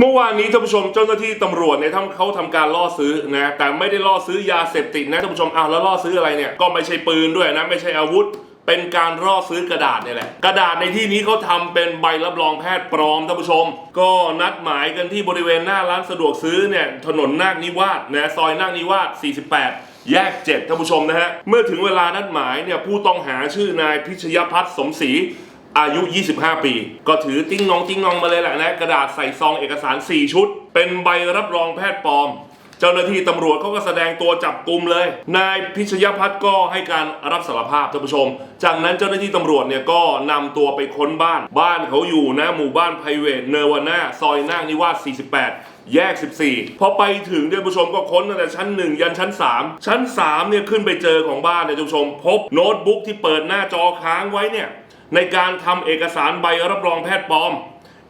เมื่อวานนี้ท่านผู้ชมเจ้าหน้าที่ตำรวจเนี่ยทำเขาทำการล่อซื้อนะแต่ไม่ได้ล่อซื้อยาเสพติดนะท่านผู้ชมอ้าวแล้วล่อซื้ออะไรเนี่ยก็ไม่ใช่ปืนด้วยนะไม่ใช่อาวุธ เป็นการล่อซื้อกระดาษเนี่ยแหละ กระดาษในที่นี้เขาทำเป็นใบรับรองแพทย์ปลอมท่านผู้ชม ก็นัดหมายกันที่บริเวณหน้าร้านสะดวกซื้อเนี่ยถนนนาคนิวาสนะซอยนาคนิวาส48แยก7ท่านผู้ชมนะฮะ เมื่อถึงเวลานัดหมายเนี่ยผู้ต้องหาชื่อนายพิชยพัฒน์สมศรี อายุ 25 ปี ก็ถือติ้งนองติ้งนองมาเลยแหละนะ กระดาษใส่ซองเอกสาร 4 ชุด เป็นใบรับรองแพทย์ปลอม เจ้าหน้าที่ตำรวจเขาก็แสดงตัวจับกลุ่มเลย นายพิชยพัฒน์ก็ให้การรับสารภาพท่านผู้ชม จากนั้นเจ้าหน้าที่ตำรวจเนี่ยก็นำตัวไปค้นบ้าน บ้านเขาอยู่นะหมู่บ้านไพรเวทเนวาน่าซอยนาคนิวาส48แยก 14 พอไปถึงเนี่ยผู้ชมก็ค้นตั้งแต่ชั้น 1 ยันชั้น 3 ชั้น3เนี่ยขึ้นไปเจอของบ้านเนี่ยท่านผู้ชม พบโน้ตบุ๊กที่เปิดหน้าจอค้างไว้เนี่ย ในการทำเอกสารใบรับรองแพทย์ปลอม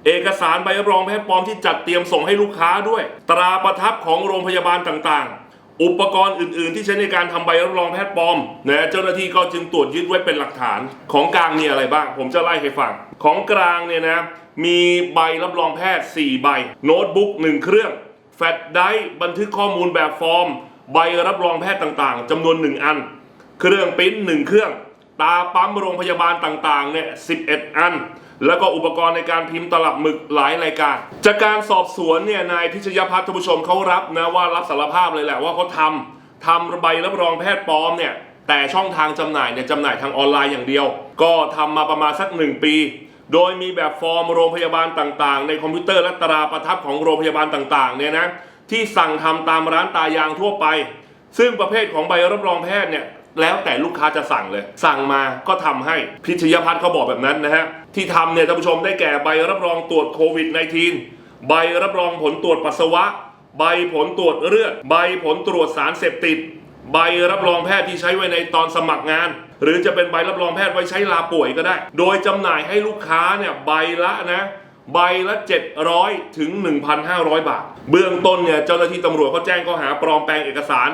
เอกสารใบรับรองแพทย์ปลอมที่จัดเตรียมส่งให้ลูกค้าด้วย ตราประทับของโรงพยาบาลต่างๆ อุปกรณ์อื่น ๆ ที่ใช้ในการทำใบรับรองแพทย์ปลอมนะเจ้าหน้าที่ก็จึงตรวจยึดไว้เป็นหลักฐานของกลางมีอะไรบ้าง ผมจะไล่ให้ฟังของกลางเนี่ยนะมีใบรับรองแพทย์ 4 ใบ โน้ตบุ๊ก1เครื่องแฟลชไดร์บันทึกข้อมูลแบบฟอร์ม ใบรับรองแพทย์ต่างๆจำนวน 1 อัน เครื่องปริ้นหนึ่งเครื่อง ตาปั๊มโรงพยาบาลต่างๆเนี่ย11 อัน แล้วก็อุปกรณ์ในการพิมพ์ตลับหมึกหลายรายการ จากการสอบสวนเนี่ยนายพิชยพัฒน์ท่านผู้ชมเขารับนะว่ารับสารภาพเลยแหละว่าเขาทำทำใบรับรองแพทย์ปลอมเนี่ยแต่ช่องทางจำหน่ายเนี่ยจำหน่ายทางออนไลน์อย่างเดียว ก็ทำมาประมาณสักหนึ่งปี โดยมีแบบฟอร์มโรงพยาบาลต่างๆ ในคอมพิวเตอร์และตราประทับของโรงพยาบาลต่างๆเนี่ยนะที่สั่งทำตามร้านตายางทั่วไป ซึ่งประเภทของใบรับรองแพทย์เนี่ย แล้วแต่ลูกค้าจะสั่งเลย สั่งมาก็ทำให้พิชยพัฒน์เขาบอกแบบนั้นนะฮะ ที่ทำเนี่ยท่านผู้ชมได้แก่ใบรับรองตรวจโควิด -19 ใบรับรองผลตรวจปัสสาวะ ใบผลตรวจเลือด ใบผลตรวจสารเสพติด ใบรับรองแพทย์ที่ใช้ไว้ในตอนสมัครงาน หรือจะเป็นใบรับรองแพทย์ไว้ใช้ลาป่วยก็ได้ โดยจำหน่ายให้ลูกค้าเนี่ยใบละนะใบละ 700 ถึง 1,500 บาท เบื้องต้นเนี่ยเจ้าหน้าที่ตำรวจเขาแจ้งข้อหาปลอมแปลงเอกสาร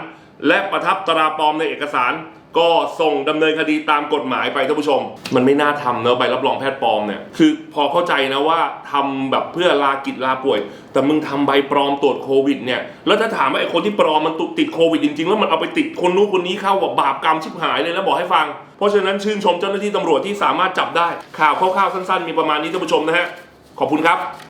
และประทับตราปลอมในเอกสาร ก็ส่งดำเนินคดีตามกฎหมายไปท่านผู้ชม มันไม่น่าทำเนอะใบรับรองแพทย์ปลอมเนี่ยคือพอเข้าใจนะว่าทำแบบเพื่อลากิจลาป่วย แต่มึงทำใบปลอมตรวจโควิดเนี่ยแล้วถ้าถามว่าไอ้คนที่ปลอมมันติดโควิดจริงๆ แล้วมันเอาไปติดคนนู้นคนนี้เข้าแบบบาปกรรมชิบหายเลยแล้วบอกให้ฟัง เพราะฉะนั้นชื่นชมเจ้าหน้าที่ตำรวจที่สามารถจับได้ข่าวคร่าวๆสั้น ๆ มีประมาณนี้ท่านผู้ชมนะฮะขอบคุณครับ